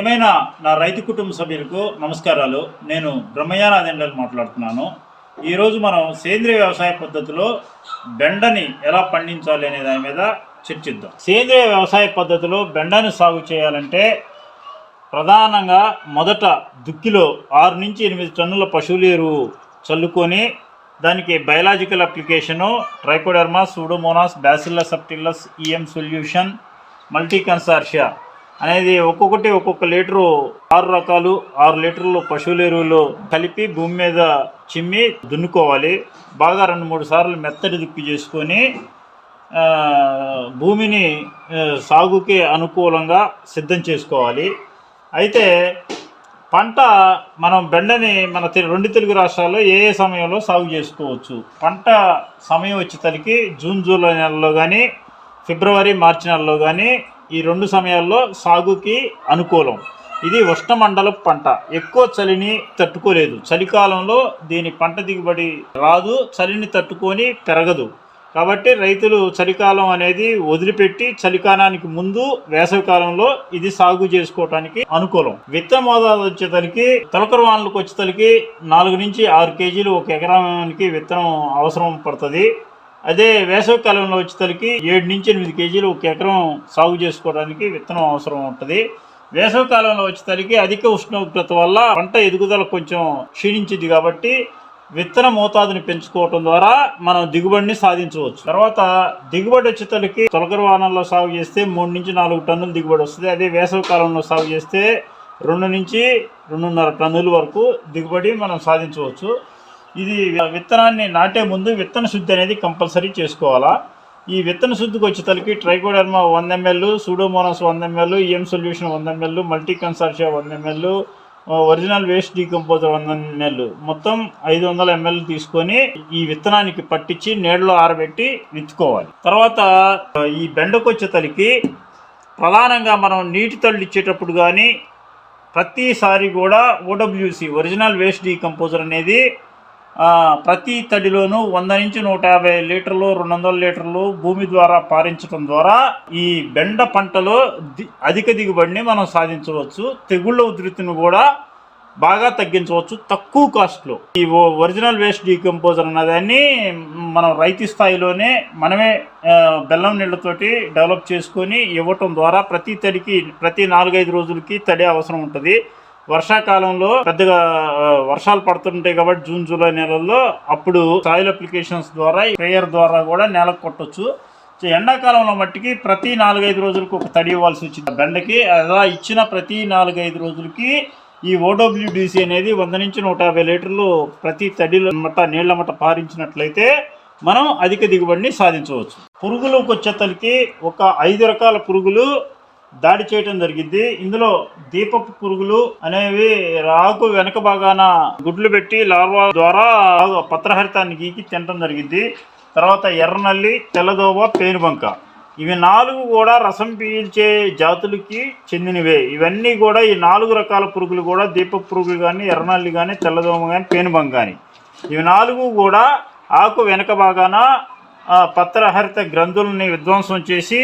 ప్రియమైన నా రైతు కుటుంబ సభ్యులకు నమస్కారాలు. నేను బ్రహ్మయ్యానాథెండలు మాట్లాడుతున్నాను. ఈరోజు మనం సేంద్రియ వ్యవసాయ పద్ధతిలో బెండని ఎలా పండించాలి అనే దాని మీద చర్చిద్దాం. సేంద్రియ వ్యవసాయ పద్ధతిలో బెండని సాగు చేయాలంటే ప్రధానంగా మొదట దుక్కిలో ఆరు నుంచి ఎనిమిది టన్నుల పశువుల ఎరువు చల్లుకొని దానికి biological application trichoderma pseudomonas bacillus subtilis EM solution multi consortia అనేది ఒక్కొక్కటి ఒక్కొక్క లీటరు ఆరు రకాలు. ఆరు లీటర్లు పశువుల ఎరువులు కలిపి భూమి మీద చిమ్మి దున్నుకోవాలి. బాగా రెండు మూడు సార్లు మెత్తడి దుక్కి చేసుకొని భూమిని సాగుకి అనుకూలంగా సిద్ధం చేసుకోవాలి. అయితే పంట మనం బెండని మన రెండు తెలుగు రాష్ట్రాల్లో ఏ ఏ సమయంలో సాగు చేసుకోవచ్చు? పంట సమయం వచ్చేసరికి జూన్ జూలై నెలలో కానీ ఫిబ్రవరి మార్చి నెలలో కానీ ఈ రెండు సమయాల్లో సాగుకి అనుకూలం. ఇది ఉష్ణమండల పంట. ఎక్కువ చలిని తట్టుకోలేదు. చలికాలంలో దీని పంట దిగుబడి రాదు. చలిని తట్టుకొని పెరగదు. కాబట్టి రైతులు చలికాలం అనేది వదిలిపెట్టి చలికాలానికి ముందు వేసవి కాలంలో ఇది సాగు చేసుకోవటానికి అనుకూలం. విత్తన మోతాదు వచ్చేసరికి తొలకర వానలకు వచ్చేసరికి నాలుగు నుంచి ఆరు కేజీలు ఒక ఎకరానికి విత్తనం అవసరం పడుతుంది. అదే వేసవి కాలంలో వచ్చేసరికి ఏడు నుంచి ఎనిమిది కేజీలు ఒక ఎకరం సాగు చేసుకోవడానికి విత్తనం అవసరం ఉంటుంది. వేసవి కాలంలో వచ్చేసరికి అధిక ఉష్ణోగ్రత వల్ల పంట ఎదుగుదల కొంచెం క్షీణించింది కాబట్టి విత్తన మోతాదుని పెంచుకోవటం ద్వారా మనం దిగుబడిని సాధించవచ్చు. తర్వాత దిగుబడి వచ్చేసరికి తొలకరి వాహనంలో సాగు చేస్తే మూడు నుంచి నాలుగు టన్నులు దిగుబడి వస్తుంది. అదే వేసవి కాలంలో సాగు చేస్తే రెండు నుంచి రెండున్నర టన్నుల వరకు దిగుబడి మనం సాధించవచ్చు. ఇది విత్తనాన్ని నాటే ముందు విత్తన శుద్ధి అనేది కంపల్సరీ చేసుకోవాలా? ఈ విత్తన శుద్ధికి వచ్చేసరికి ట్రైకోడర్మా వంద ఎంఎల్ సూడోమోనాస్ వంద ఎంఎల్ ఈఎం సొల్యూషన్ వంద ఎంఎల్ మల్టీ కన్సార్షియా వంద ఎంఎల్ ఒరిజినల్ వేస్ట్ డీకంపోజర్ వంద ఎంఎల్ మొత్తం ఐదు వందల ఎంఎల్ తీసుకొని ఈ విత్తనానికి పట్టించి నీడలో ఆరబెట్టి విత్తుకోవాలి. తర్వాత ఈ బెండకు వచ్చేసరికి ప్రధానంగా మనం నీటి తళ్ళు ఇచ్చేటప్పుడు కానీ ప్రతిసారి కూడా ఓడబ్ల్యూసి ఒరిజినల్ వేస్ట్ డీకంపోజర్ అనేది ప్రతి తడిలోనూ వంద నుంచి నూట యాభై లీటర్లు రెండు వందల లీటర్లు భూమి ద్వారా పారించడం ద్వారా ఈ బెండ పంటలో ది అధిక దిగుబడిని మనం సాధించవచ్చు. తెగుళ్ళ ఉధృతిని కూడా బాగా తగ్గించవచ్చు తక్కువ కాస్ట్లో. ఈ ఒరిజినల్ వేస్ట్ డీకంపోజర్ అన్నదాన్ని మనం రైతు స్థాయిలోనే మనమే బెల్లం నీళ్ళతోటి డెవలప్ చేసుకొని ఇవ్వటం ద్వారా ప్రతి తడికి ప్రతి నాలుగైదు రోజులకి తడి అవసరం ఉంటుంది. వర్షాకాలంలో పెద్దగా వర్షాలు పడుతుంటాయి కాబట్టి జూన్ జూలై నెలల్లో అప్పుడు సాయిల్ అప్లికేషన్స్ ద్వారా స్ప్రేయర్ ద్వారా కూడా నేలకు కొట్టొచ్చు. సో ఎండాకాలంలో మట్టికి ప్రతి నాలుగైదు రోజులకు ఒక తడి ఇవ్వాల్సి వచ్చింది. బెండకి అలా ఇచ్చిన ప్రతి నాలుగైదు రోజులకి ఈ ఓడబ్ల్యూడిసి అనేది వంద నుంచి నూట యాభై లీటర్లు ప్రతి తడిలో మట్ట నీళ్ళ మట్ట పారించినట్లయితే మనం అధిక దిగుబడిని సాధించవచ్చు. పురుగులకు కొచ్చేతలకి ఒక ఐదు రకాల పురుగులు దాడి చేయటం జరిగింది. ఇందులో దీపపు పురుగులు అనేవి రాకు వెనక భాగాన గుడ్లు పెట్టి లార్వా ద్వారా పత్రహరితాన్ని గీకి తినటం జరిగింది. తర్వాత ఎర్రనల్లి తెల్లదోవ పేనుబంక. ఇవి నాలుగు కూడా రసం పీల్చే జాతులకి చెందినవే. ఇవన్నీ కూడా ఈ నాలుగు రకాల పురుగులు కూడా దీపపు పురుగులు కానీ ఎర్రనల్లి కానీ తెల్లదోమ కానీ పేనుబంక కానీ ఇవి నాలుగు కూడా ఆకు వెనక భాగాన పత్రహరిత గ్రంథులని విధ్వంసం చేసి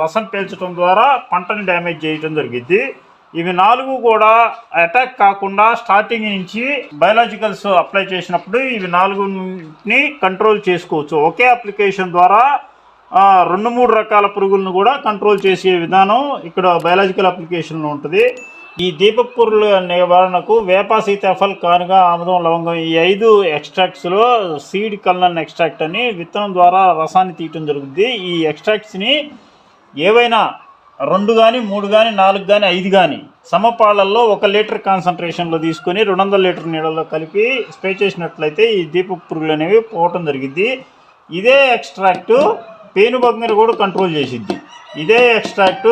రసం పీల్చడం ద్వారా పంటని డ్యామేజ్ చేయడం జరిగింది ఇవి నాలుగు కూడా అటాక్ కాకుండా స్టార్టింగ్ నుంచి బయలాజికల్స్ అప్లై చేసినప్పుడు ఇవి నాలుగుని కంట్రోల్ చేసుకోవచ్చు. ఒకే అప్లికేషన్ ద్వారా రెండు మూడు రకాల పురుగులను కూడా కంట్రోల్ చేసే విధానం ఇక్కడ బయలాజికల్ అప్లికేషన్లో ఉంటుంది. ఈ దీపపు పురుగుల నివారణకు వేప సీతాఫల్ కానుగా ఆముదం లవంగం. ఈ ఐదు ఎక్స్ట్రాక్ట్స్లో సీడ్ కల్నన్ ఎక్స్ట్రాక్ట్ అని విత్తనం ద్వారా రసాన్ని తీయటం జరుగుతుంది ఈ ఎక్స్ట్రాక్ట్స్ని ఏవైనా రెండు కానీ మూడు కానీ నాలుగు కానీ ఐదు కానీ సమపాళ్ళల్లో ఒక లీటర్ కాన్సన్ట్రేషన్లో తీసుకొని రెండు వందల లీటర్ నీళ్ళలో కలిపి స్ప్రే చేసినట్లయితే ఈ దీపపు పురుగులు అనేవి పోవటం జరిగింది ఇదే ఎక్స్ట్రాక్ట్ పేనుబంగని కూడా కంట్రోల్ చేసిద్ది. ఇదే ఎక్స్ట్రాక్ట్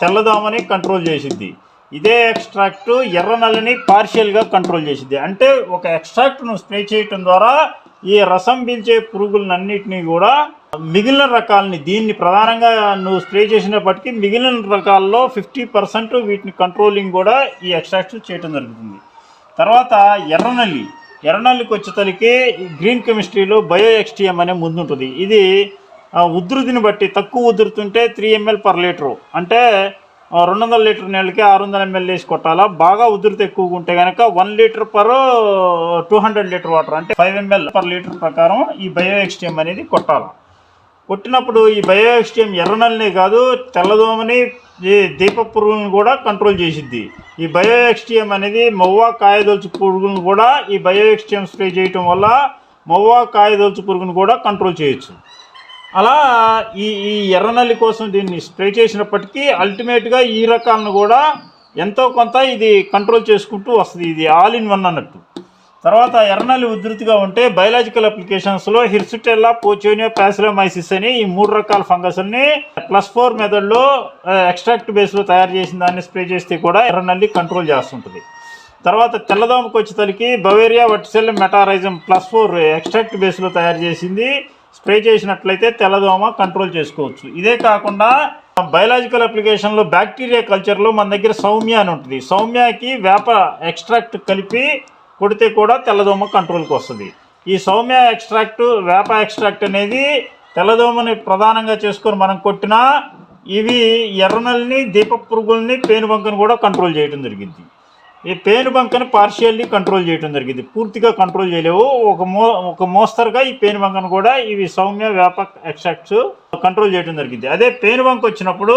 తెల్లదోమని కంట్రోల్ చేసిద్ది. ఇదే ఎక్స్ట్రాక్ట్ ఎర్ర నల్లని పార్షియల్గా కంట్రోల్ చేసింది అంటే ఒక ఎక్స్ట్రాక్ట్ను స్ప్రే చేయటం ద్వారా ఈ రసం పీల్చే పురుగులన్నిటినీ కూడా మిగిలిన రకాలని దీన్ని ప్రధానంగా నువ్వు స్ప్రే చేసినప్పటికీ మిగిలిన రకాల్లో ఫిఫ్టీ పర్సెంట్ వీటిని కంట్రోలింగ్ కూడా ఈ ఎక్స్ట్రాక్ట్ చేయటం జరుగుతుంది. తర్వాత ఎర్రనల్లి ఎర్రనల్లికి వచ్చేసరికి గ్రీన్ కెమిస్ట్రీలో బయో ఎక్స్టీఎం అనే ముందుంటుంది ఇది ఉధృతిని బట్టి తక్కువ ఉధృతి ఉంటే త్రీ ఎంఎల్ పర్ లీటరు అంటే రెండు వందల లీటర్ నీళ్ళకి ఆరు వందల ఎంఎల్ వేసి కొట్టాలా? బాగా ఉధృతి ఎక్కువగా ఉంటే కనుక one litre per two hundred litre water అంటే ఫైవ్ ఎంఎల్ పర్ లీటర్ ప్రకారం ఈ బయో ఎక్స్టీఎం అనేది కొట్టాలి? కొట్టినప్పుడు ఈ బయో ఎక్స్టీఎం ఎర్రనల్ని కాదు తెల్లదోమని ఈ దీప పురుగులను కూడా కంట్రోల్ చేసిద్ది. ఈ బయో ఎక్స్టీఎం అనేది మొవ్వ కాయదొలుచు పురుగులను కూడా ఈ బయో ఎక్స్టీఎం స్ప్రే చేయటం వల్ల మొవ్వ కాయదొలుచు పురుగును కూడా కంట్రోల్ చేయొచ్చు. అలా ఈ ఈ ఎర్రనల్లి కోసం దీన్ని స్ప్రే చేసినప్పటికీ అల్టిమేట్గా ఈ రకాలను కూడా ఎంతో కొంత ఇది కంట్రోల్ చేసుకుంటూ వస్తుంది. ఇది ఆల్ ఇన్ వన్ అన్నట్టు. తర్వాత ఎర్రనల్లి ఉధృతిగా ఉంటే బయలాజికల్ అప్లికేషన్స్లో హిర్సుటెల్లా పోచోనియా ప్యాసిలోమైసిస్ అని ఈ మూడు రకాల ఫంగస్ని ప్లస్ ఫోర్ మెథడ్లో ఎక్స్ట్రాక్ట్ బేస్లో తయారు చేసిన దాన్ని స్ప్రే చేస్తే కూడా ఎర్రనల్లి కంట్రోల్ చేస్తుంటుంది. తర్వాత తెల్లదోమకు వచ్చేసరికి బవేరియా వట్సెల్ మెటారైజం ప్లస్ ఫోర్ ఎక్స్ట్రాక్ట్ బేస్లో తయారు చేసింది. స్ప్రే చేసినట్లయితే తెల్లదోమ కంట్రోల్ చేసుకోవచ్చు. ఇదే కాకుండా బయలాజికల్ అప్లికేషన్లో బ్యాక్టీరియా కల్చర్లో మన దగ్గర సౌమ్య అని ఉంటుంది. సౌమ్యకి వేప ఎక్స్ట్రాక్ట్ కలిపి కొడితే కూడా తెల్లదోమ కంట్రోల్కి వస్తుంది. ఈ సౌమ్య ఎక్స్ట్రాక్ట్ వేప ఎక్స్ట్రాక్ట్ అనేది తెల్లదోమని ప్రధానంగా చేసుకొని మనం కొట్టినా ఇవి ఎర్రనల్ని దీప పురుగుల్ని పేనుబంకను కూడా కంట్రోల్ చేయడం జరిగింది. ఈ పేను బంకను పార్షియల్లీ కంట్రోల్ చేయడం జరిగింది. పూర్తిగా కంట్రోల్ చేయలేవు. ఒక మో ఒక మోస్తరుగా ఈ పేను బంకను కూడా ఇవి సౌమ్య వ్యాపక ఎక్స్ట్రాక్ట్స్ కంట్రోల్ చేయడం జరిగింది. అదే పేను బంక వచ్చినప్పుడు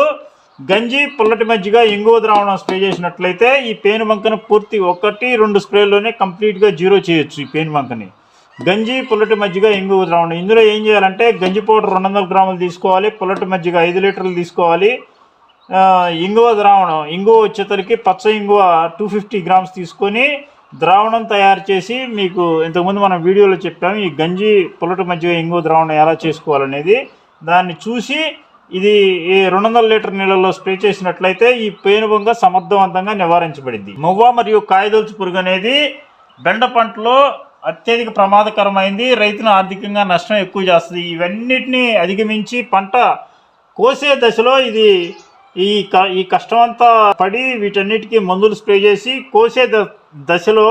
గంజి పుల్లటి మజ్జిగ ఇంగువ ద్రావణం స్ప్రే చేసినట్లయితే ఈ పేను బంకను పూర్తి ఒకటి రెండు స్ప్రేల్లోనే కంప్లీట్గా జీరో చేయొచ్చు ఈ పేను బంకని. గంజి పుల్లటి మజ్జిగ ఇంగువ ద్రావణం. ఇందులో ఏం చేయాలంటే గంజి పౌడర్ రెండు వందల గ్రాములు తీసుకోవాలి పుల్లటి మజ్జిగ ఐదు లీటర్లు తీసుకోవాలి. ఇంగువ ద్రావణం. ఇంగువ వచ్చేసరికి పచ్చ ఇంగువ టూ ఫిఫ్టీ గ్రామ్స్ తీసుకొని ద్రావణం తయారు చేసి మీకు ఇంతకుముందు మనం వీడియోలో చెప్పాము ఈ గంజి పుల్లటి మధ్య ఇంగువ ద్రావణం ఎలా చేసుకోవాలనేది. దాన్ని చూసి ఇది ఈ రెండు వందల లీటర్ నీళ్ళలో స్ప్రే చేసినట్లయితే ఈ పేనుబంగ సమర్థవంతంగా నివారించబడింది. మువ్వ మరియు కాయదొలుచు పురుగు అనేది బెండ పంటలో అత్యధిక ప్రమాదకరమైంది రైతును ఆర్థికంగా నష్టం ఎక్కువ చేస్తుంది. ఇవన్నిటిని అధిగమించి పంట కోసే దశలో ఇది ఈ క ఈ కష్టం అంతా పడి వీటన్నిటికీ మందులు స్ప్రే చేసి కోసే దశలో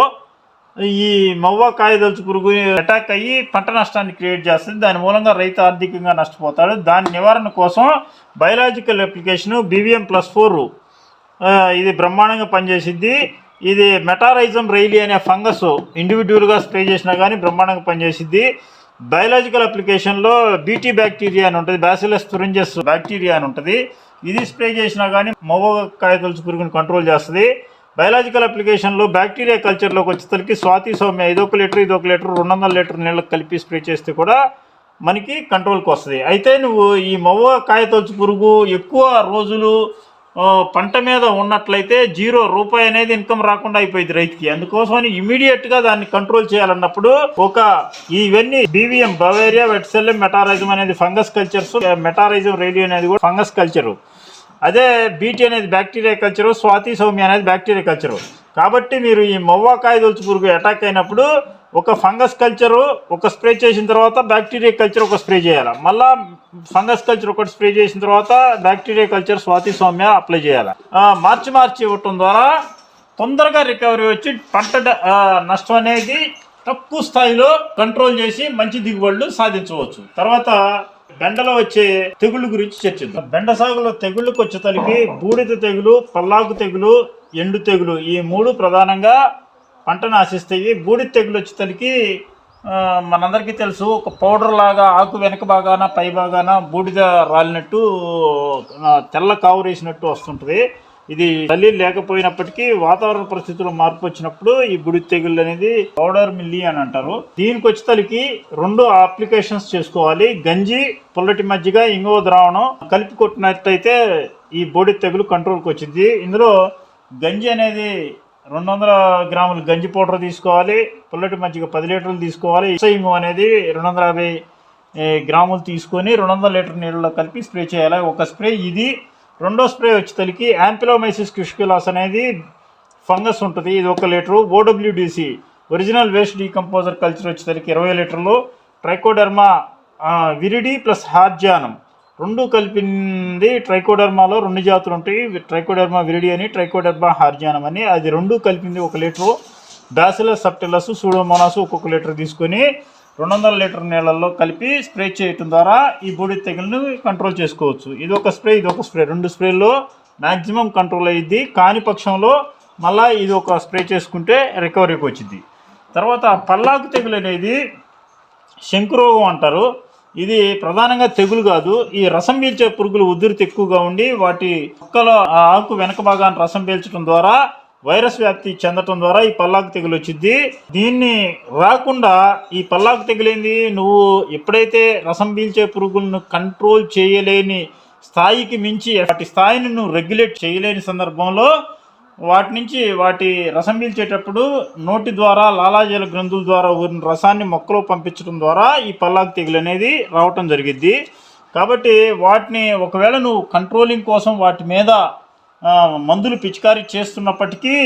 ఈ మవ్వ కాయదలుచు పురుగు అటాక్ అయ్యి పంట నష్టాన్ని క్రియేట్ చేస్తుంది. దాని మూలంగా రైతు ఆర్థికంగా నష్టపోతాడు. దాని నివారణ కోసం biological application BVM plus four ఇది బ్రహ్మాండంగా పనిచేసిద్ది. ఇది మెటారైజం రైలీ అనే ఫంగస్ ఇండివిజువల్గా స్ప్రే చేసినా కానీ బ్రహ్మాండంగా పనిచేసిద్ది. బయలాజికల్ అప్లికేషన్లో బీటీ బ్యాక్టీరియా అని ఉంటుంది. బ్యాసిలస్ తురింజస్ బ్యాక్టీరియా అని ఉంటుంది. ఇది స్ప్రే చేసినా కానీ మొవ్వ కాయతొలుచు పురుగుని కంట్రోల్ చేస్తుంది. బయలాజికల్ అప్లికేషన్లో బ్యాక్టీరియా కల్చర్లోకి వచ్చేసరికి స్వాతి సౌమ్య ఇదొక లీటర్ ఇదొక లీటర్ రెండు వందల లీటర్ నీళ్ళకి కలిపి స్ప్రే చేస్తే కూడా మనకి కంట్రోల్కి వస్తుంది. అయితే నువ్వు ఈ మొవ్వ కాయతొలుచు పురుగు ఎక్కువ రోజులు పంట మీద ఉన్నట్లయితే జీరో రూపాయి అనేది ఇన్కమ్ రాకుండా అయిపోయింది రైతుకి. అందుకోసమని ఇమీడియట్గా దాన్ని కంట్రోల్ చేయాలన్నప్పుడు ఒక ఇవన్నీ బీవీఎం బవేరియా వెట్సెల్ మెటారైజం అనేది ఫంగస్ కల్చర్స్ మెటారైజం రేడియో అనేది కూడా ఫంగస్ కల్చరు అదే బీటీ అనేది బ్యాక్టీరియా కల్చరు స్వాతి సౌమ్య అనేది బ్యాక్టీరియా కల్చరు కాబట్టి మీరు ఈ మొవ్వకాయ దొలుచు పురుగు అటాక్ అయినప్పుడు ఒక ఫంగస్ కల్చరు ఒక స్ప్రే చేసిన తర్వాత బ్యాక్టీరియా కల్చర్ ఒక స్ప్రే చేయాలి? మళ్ళా ఫంగస్ కల్చర్ ఒకటి స్ప్రే చేసిన తర్వాత bacteria culture Swathi Soumya apply చేయాలి? మార్చి మార్చి ఇవ్వటం ద్వారా తొందరగా రికవరీ వచ్చి పంట నష్టం అనేది తక్కువ స్థాయిలో కంట్రోల్ చేసి మంచి దిగుబడులు సాధించవచ్చు. తర్వాత బెండలో వచ్చే తెగుళ్ళ గురించి చర్చిద్దాం. బెండ సాగులో తెగుళ్ళకు వచ్చే తలికి బూడిద తెగులు పల్లాకు తెగులు ఎండు తెగులు ఈ మూడు ప్రధానంగా పంటను ఆశిస్తాయి బూడిద తెగులు వచ్చే తలికి మనందరికీ తెలుసు ఒక పౌడర్ లాగా ఆకు వెనక భాగాన పై భాగాన బూడిద రాలినట్టు తెల్ల కావురేసినట్టు వస్తుంటుంది. ఇది చలి లేకపోయినప్పటికీ వాతావరణ పరిస్థితుల్లో మార్పు వచ్చినప్పుడు ఈ గుడి తెగుళ్ళు అనేది పౌడర్ మిల్లి అని అంటారు. దీనికి వచ్చేసరికి రెండు అప్లికేషన్స్ చేసుకోవాలి. గంజి పుల్లటి మజ్జిగ ఇంగో ద్రావణం కలిపి కొట్టినట్లయితే ఈ బోడి తెగులు కంట్రోల్కి వచ్చింది. ఇందులో గంజి అనేది రెండు వందల గ్రాములు గంజి పౌడర్ తీసుకోవాలి. పుల్లటి మజ్జిగ పది లీటర్లు తీసుకోవాలి. ఇసయింగు అనేది రెండు వందల యాభై గ్రాములు తీసుకొని రెండు వందల లీటర్ నీళ్ళలో కలిపి స్ప్రే చేయాలి. ఒక స్ప్రే ఇది రెండో స్ప్రే వచ్చేసరికి యాంపిలోమైసిస్ క్యుష్క్యులాస్ అనేది ఫంగస్ ఉంటుంది. ఇది ఒక litre. OWDC original waste decomposer culture వచ్చేసరికి ఇరవై లీటర్లు. ట్రైకోడర్మా విరిడి ప్లస్ హార్జానం రెండు కలిపింది ట్రైకోడర్మాలో రెండు జాతులు ఉంటాయి. ట్రైకోడర్మా విరిడి అని ట్రైకోడర్మా హార్జానం అని. అది రెండు కలిపింది ఒక లీటరు. బ్యాసిలస్ సప్టెలస్ సూడోమోనాస్ ఒక్కొక్క లీటర్ తీసుకొని రెండు వందల లీటర్ నీళ్ళల్లో కలిపి స్ప్రే చేయటం ద్వారా ఈ బూడి తెగులను కంట్రోల్ చేసుకోవచ్చు. ఇది ఒక స్ప్రే ఇది ఒక స్ప్రే. రెండు స్ప్రేల్లో మ్యాక్సిమం కంట్రోల్ అయ్యిద్ది కాని పక్షంలో మళ్ళీ ఇది ఒక స్ప్రే చేసుకుంటే రికవరీకి వచ్చింది తర్వాత పల్లాకు తెగులు అనేది శంకురోగం అంటారు. ఇది ప్రధానంగా తెగులు కాదు. ఈ రసం పీల్చే పురుగులు ఉధృతి ఎక్కువగా ఉండి వాటి మొక్కల ఆ ఆకు వెనక భాగాన్ని రసం పీల్చడం ద్వారా వైరస్ వ్యాప్తి చెందటం ద్వారా ఈ పల్లాకు తెగులు వచ్చింది దీన్ని రాకుండా ఈ పల్లాకు తెగులేంది? నువ్వు ఎప్పుడైతే రసం పీల్చే పురుగులను కంట్రోల్ చేయలేని స్థాయికి మించి వాటి స్థాయిని నువ్వు రెగ్యులేట్ చేయలేని సందర్భంలో వాటి నుంచి వాటి రసం పీల్చేటప్పుడు నోటి ద్వారా లాలాజల గ్రంథుల ద్వారా ఊరిన రసాన్ని మొక్కలో పంపించడం ద్వారా ఈ పల్లాకు తెగులు అనేది రావటం జరిగిద్ది. కాబట్టి వాటిని ఒకవేళ నువ్వు కంట్రోలింగ్ కోసం వాటి మీద మందులు పిచికారీ చేస్తున్నప్పటికీ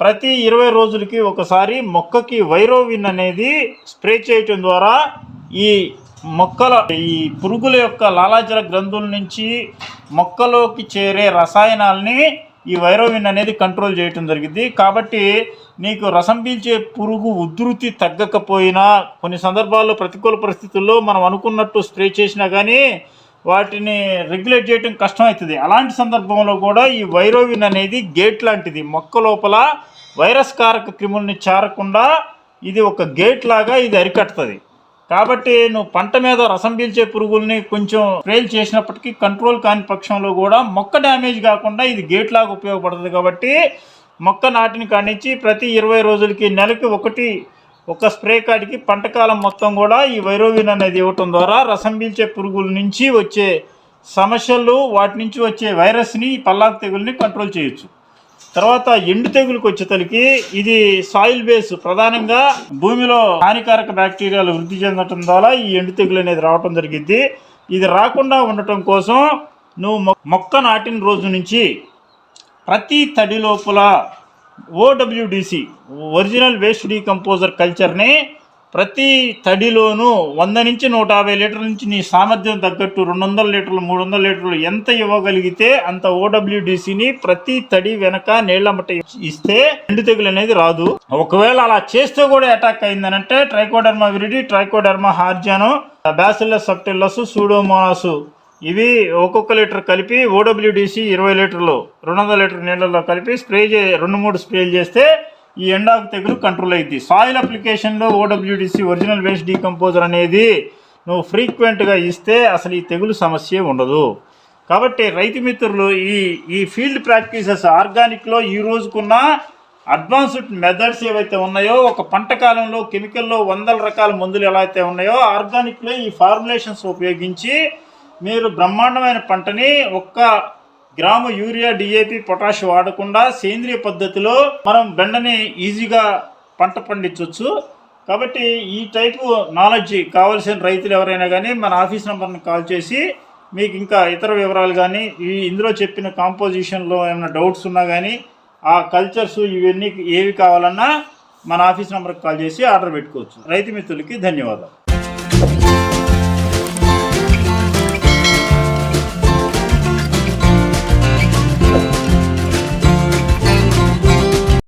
ప్రతి ఇరవై రోజులకి ఒకసారి మొక్కకి వైరోవిన్ అనేది స్ప్రే చేయటం ద్వారా ఈ మొక్కల ఈ పురుగుల యొక్క లాలాజల గ్రంథుల నుంచి మొక్కలోకి చేరే రసాయనాల్ని ఈ వైరోవిన్ అనేది కంట్రోల్ చేయటం జరిగింది. కాబట్టి నీకు రసం పీల్చే పురుగు ఉధృతి తగ్గకపోయినా కొన్ని సందర్భాల్లో ప్రతికూల పరిస్థితుల్లో మనం అనుకున్నట్టు స్ప్రే చేసినా కానీ వాటిని రెగ్యులేట్ చేయడం కష్టం అవుతుంది అలాంటి సందర్భంలో కూడా ఈ వైరోవిన్ అనేది గేట్ లాంటిది. మొక్క లోపల వైరస్ కారక క్రిముల్ని చేరకుండా ఇది ఒక గేట్ లాగా ఇది అరికట్టుతుంది. కాబట్టి నువ్వు పంట మీద రసం పీల్చే పురుగుల్ని కొంచెం స్ప్రేలు చేసినప్పటికీ కంట్రోల్ కాని పక్షంలో కూడా మొక్క డ్యామేజ్ కాకుండా ఇది గేట్ లాగా ఉపయోగపడుతుంది కాబట్టి మొక్క నాటిని కానించి ప్రతి ఇరవై రోజులకి నెలకి ఒకటి ఒక స్ప్రే కాడికి పంట కాలం మొత్తం కూడా ఈ వైరోవిన్ అనేది ఇవ్వటం ద్వారా రసం పీల్చే పురుగుల నుంచి వచ్చే సమస్యలు వాటి నుంచి వచ్చే వైరస్ని పల్లాకు తెగుల్ని కంట్రోల్ చేయొచ్చు. తర్వాత ఎండు తెగులకు వచ్చేతలకి ఇది సాయిల్ బేస్ ప్రధానంగా భూమిలో హానికారక బ్యాక్టీరియాలు వృద్ధి చెందటం ద్వారా ఈ ఎండు తెగులు అనేది రావటం జరిగింది ఇది రాకుండా ఉండటం కోసం నువ్వు మొ- మొక్క నాటిన రోజు నుంచి ప్రతి తడి లోపల ఓడబ్ల్యూడిసి ఒరిజినల్ వేస్ట్ డీకంపోజర్ కల్చర్ని ప్రతి తడిలోనూ వంద నుంచి నూట యాభై లీటర్ల నుంచి నీ సామర్థ్యం తగ్గట్టు రెండు వందల లీటర్లు మూడు వందల లీటర్లు ఎంత ఇవ్వగలిగితే అంత ఓడబ్ల్యూడిసిని ప్రతి తడి వెనక నీళ్ళమ్మట ఇస్తే ఎండు తెగులు అనేది రాదు. ఒకవేళ అలా చేస్తే కూడా attack అయిందనంటే trichoderma viride trichoderma harzianum bacillus subtilis pseudomonas ఇవి ఒక్కొక్క లీటర్ కలిపి ఓడబ్ల్యూడిసి ఇరవై లీటర్లు రెండు వందల లీటర్ నీళ్ళలో కలిపి స్ప్రే చే రెండు మూడు స్ప్రేలు చేస్తే ఈ ఎండాకు తెగులు కంట్రోల్ అయింది సాయిల్ అప్లికేషన్లో ఓడబ్ల్యూడిసి ఒరిజినల్ వేస్ట్ డీకంపోజర్ అనేది నువ్వు ఫ్రీక్వెంట్గా ఇస్తే అసలు ఈ తెగులు సమస్య ఉండదు. కాబట్టి రైతు మిత్రులు ఈ ఈ ఫీల్డ్ ప్రాక్టీసెస్ ఆర్గానిక్లో ఈ రోజుకున్న అడ్వాన్స్డ్ మెథడ్స్ ఏవైతే ఉన్నాయో ఒక పంట కాలంలో కెమికల్లో వందల రకాల మందులు ఎలా అయితే ఉన్నాయో ఆర్గానిక్లో ఈ ఫార్ములేషన్స్ ఉపయోగించి మీరు బ్రహ్మాండమైన పంటని ఒక్క గ్రాము యూరియా డిఏపి పొటాష్ వాడకుండా సేంద్రియ పద్ధతిలో మనం బెండని ఈజీగా పంట పండించవచ్చు కాబట్టి ఈ టైపు నాలెడ్జ్ కావాల్సిన రైతులు ఎవరైనా కానీ మన ఆఫీస్ నెంబర్ని కాల్ చేసి మీకు ఇంకా ఇతర వివరాలు కానీ ఈ ఇందులో చెప్పిన కాంపోజిషన్లో ఏమైనా డౌట్స్ ఉన్నా కానీ ఆ కల్చర్స్ ఇవన్నీ ఏవి కావాలన్నా మన ఆఫీస్ నెంబర్కి కాల్ చేసి ఆర్డర్ పెట్టుకోవచ్చు. రైతు మిత్రులకి ధన్యవాదాలు.